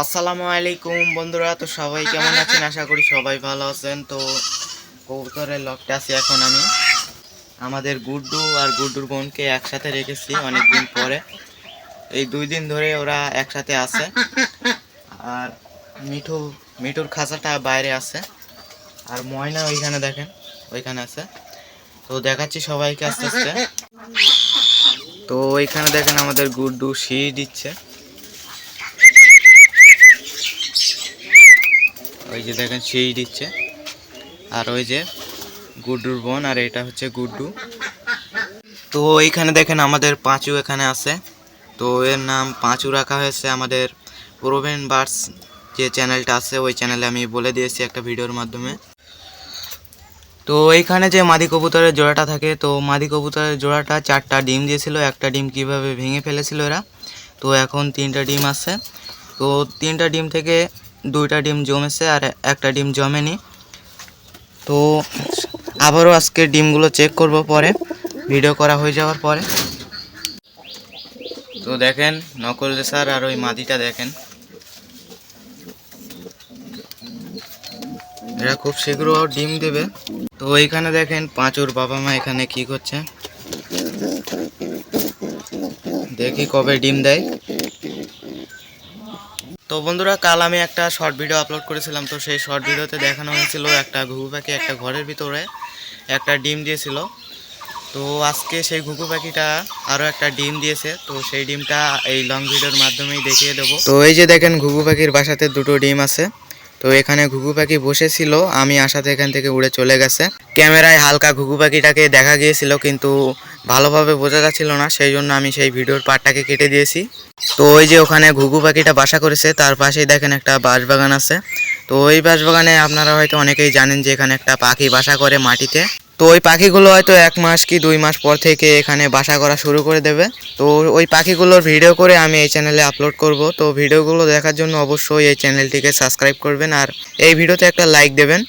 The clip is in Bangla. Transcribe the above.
আসসালামু আলাইকুম বন্ধুরা, তো সবাই কেমন আছেন? আশা করি সবাই ভালো আছেন। তো কবুতরের লকটা আছি এখন আমি। আমাদের গুড্ডু আর গুড্ডুর বোনকে একসাথে রেখেছি অনেকদিন পরে। এই দুই দিন ধরে ওরা একসাথে আছে। আর মিঠু, মিঠুর খাঁচাটা বাইরে আছে। আর ময়না ওইখানে দেখেন, ওইখানে আছে। তো দেখাচ্ছি সবাইকে আস্তে আস্তে। তো ওইখানে দেখেন আমাদের গুড্ডু সিঁড়ি দিচ্ছে। ওই যে দেখেন সেই দিচ্ছে। আর ওই যে গুড্ডুর বোন, আর এটা হচ্ছে গুড্ডু। তো এইখানে দেখেন আমাদের পাঁচু এখানে আছে। তো এর নাম পাঁচু রাখা হয়েছে আমাদের প্রোভেন বার্স যে চ্যানেলটা আছে, ওই চ্যানেলে আমি বলে দিয়েছি একটা ভিডিওর মাধ্যমে। তো এইখানে যে মাদি কবুতরের জোড়াটা থাকে, তো মাদি কবুতরের জোড়াটা চারটা ডিম দিয়েছিল, একটা ডিম কীভাবে ভেঙে ফেলেছিল এরা। তো এখন তিনটা ডিম আছে। তো তিনটা ডিম থেকে দুইটা ডিম জমেছে আর একটা ডিম জমেনি। তো আবারও আজকে ডিমগুলো চেক করব পরে। ভিডিও করা হয়ে যাওয়ার পরে। তো দেখেন, নকল রেসার আর ওই মাদিটা দেখেন। এরা খুব শীঘ্র ডিম দেবে। তো এইখানে দেখেন, পাঁচুর বাবা মা এখানে কি করছে। দেখি কবে ডিম দেয়। তো বন্ধুরা, কাল আমি একটা শর্ট ভিডিও আপলোড করেছিলাম। তো সেই শর্ট ভিডিওতে দেখানো হয়েছিল একটা ঘুঘু পাখি একটা ঘরের ভিতরে একটা ডিম দিয়েছিল। তো আজকে সেই ঘুঘু পাখিটা আরও একটা ডিম দিয়েছে। তো সেই ডিমটা এই লং ভিডিওর মাধ্যমেই দেখিয়ে দেবো। তো এই যে দেখেন, ঘুঘু পাখির বাসাতে দুটো ডিম আছে। তো এখানে ঘুঘু পাখি বসেছিল, আমি আসাতে এখান থেকে উড়ে চলে গেছে। ক্যামেরায় হালকা ঘুঘু পাখিটাকে দেখা গিয়েছিল, কিন্তু ভালোভাবে বোঝা যাচ্ছিল না, সেই জন্য আমি সেই ভিডিওর পার্টটাকে কেটে দিয়েছি। তো ওই যে ওখানে ঘুঘু পাখিটা বাসা করেছে, তার পাশেই দেখেন একটা বাঁশবাগান আছে। তো ওই বাঁশবাগানে আপনারা হয়তো অনেকেই জানেন যে এখানে একটা পাখি বাসা করে মাটিতে। তো ওই পাখিগুলো হয়তো এক মাস কি দুই মাস পর থেকে এখানে বাসা করা শুরু করে দেবে। তো ওই পাখিগুলোর ভিডিও করে আমি এই চ্যানেলে আপলোড করব। তো ভিডিওগুলো দেখার জন্য অবশ্যই এই চ্যানেলটিকে সাবস্ক্রাইব করবেন আর এই ভিডিওতে একটা লাইক দেবেন।